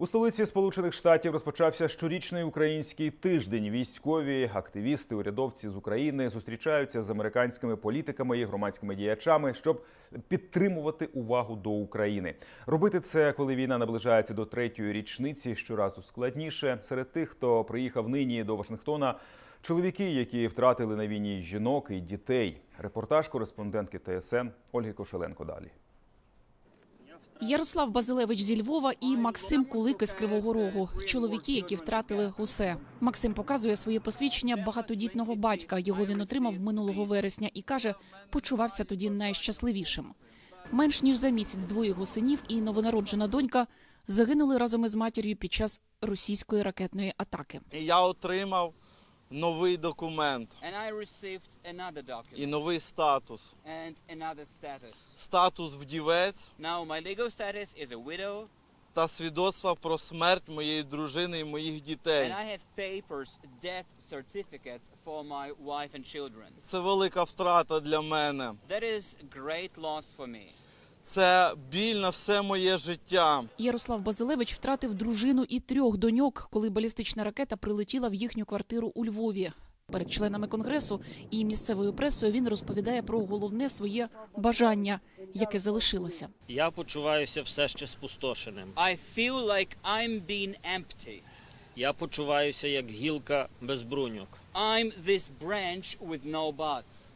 У столиці Сполучених Штатів розпочався щорічний український тиждень. Військові, активісти, урядовці з України зустрічаються з американськими політиками і громадськими діячами, щоб підтримувати увагу до України. Робити це, коли війна наближається до третьої річниці, щоразу складніше. Серед тих, хто приїхав нині до Вашингтона, чоловіки, які втратили на війні жінок і дітей. Репортаж кореспондентки ТСН Ольги Кошеленко. Далі. Ярослав Базилевич зі Львова і Максим Кулик із Кривого Рогу. Чоловіки, які втратили усе. Максим показує своє посвідчення багатодітного батька. Його він отримав минулого вересня і каже, почувався тоді найщасливішим. Менш ніж за місяць двоє його синів і новонароджена донька загинули разом із матір'ю під час російської ракетної атаки. Я отримав новий документ I received another і новий статус. and another status. Статус вдівець Now my legal status is a widow та свідоцтво про смерть моєї дружини і моїх дітей. and I have papers, death certificates for my wife and children. Це велика втрата для мене. That is great loss for me. Це біль на все моє життя. Ярослав Базилевич втратив дружину і трьох доньок, коли балістична ракета прилетіла в їхню квартиру у Львові. Перед членами конгресу і місцевою пресою він розповідає про головне своє бажання, яке залишилося. Я почуваюся все ще спустошеним. I feel like I'm being empty. Я почуваюся як гілка без бруньок. I'm this branch with no buds.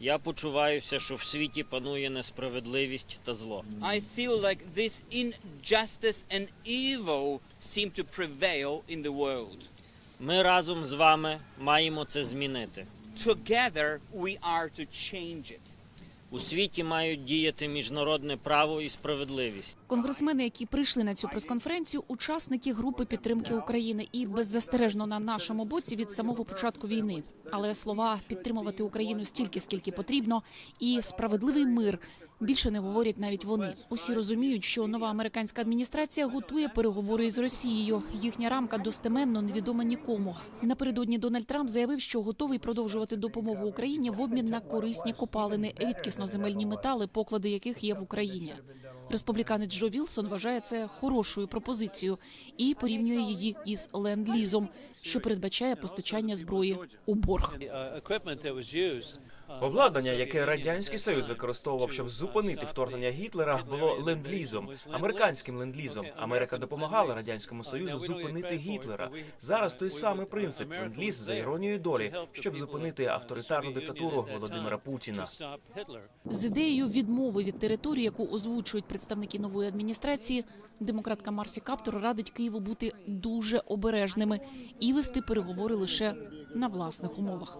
Я почуваюся, що в світі панує несправедливість та зло. I feel like this injustice and evil seem to prevail in the world. Ми разом з вами маємо це змінити. Together we are to change it. У світі мають діяти міжнародне право і справедливість. Конгресмени, які прийшли на цю прес-конференцію, учасники групи підтримки України і беззастережно на нашому боці від самого початку війни. Але слова підтримувати Україну стільки, скільки потрібно, і справедливий мир більше не говорять навіть вони. Усі розуміють, що нова американська адміністрація готує переговори із Росією. Їхня рамка достеменно невідома нікому. Напередодні Дональд Трамп заявив, що готовий продовжувати допомогу Україні в обмін на корисні копалини, рідкісноземельні метали, поклади яких є в Україні. Республіканець Джо Вілсон вважає це хорошою пропозицією і порівнює її із ленд-лізом, що передбачає постачання зброї у борг. Обладнання, яке радянський союз використовував, щоб зупинити вторгнення Гітлера, було ленд-лізом, американським ленд-лізом. Америка допомагала радянському союзу зупинити Гітлера. Зараз той самий принцип ленд-ліз за іронією долі, щоб зупинити авторитарну диктатуру Володимира Путіна. З ідеєю відмови від території, яку озвучують представники нової адміністрації, демократка Марсі Каптор радить Києву бути дуже обережними і вести переговори лише на власних умовах.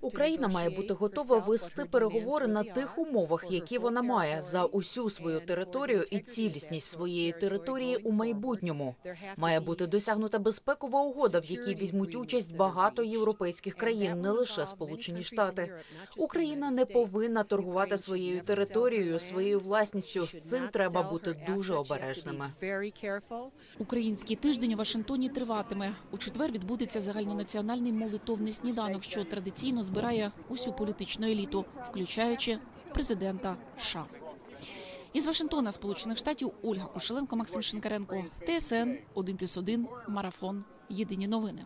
Україна має бути готова вести переговори на тих умовах, які вона має за усю свою територію і цілісність своєї території у майбутньому. Має бути досягнута безпекова угода, в якій візьмуть участь багато європейських країн, не лише Сполучені Штати. Україна не повинна торгувати своєю територією, своєю власністю. З цим треба бути дуже обережними. Український тиждень у Вашингтоні триватиме. У четвер відбудеться загальнонаціональний молитовний сніданок, що традиційно збирає усю політичну еліту, включаючи президента США. Із Вашингтона, Сполучених Штатів, Ольга Кошеленко, Максим Шинкаренко, ТСН 1+,1, Марафон. Єдині новини.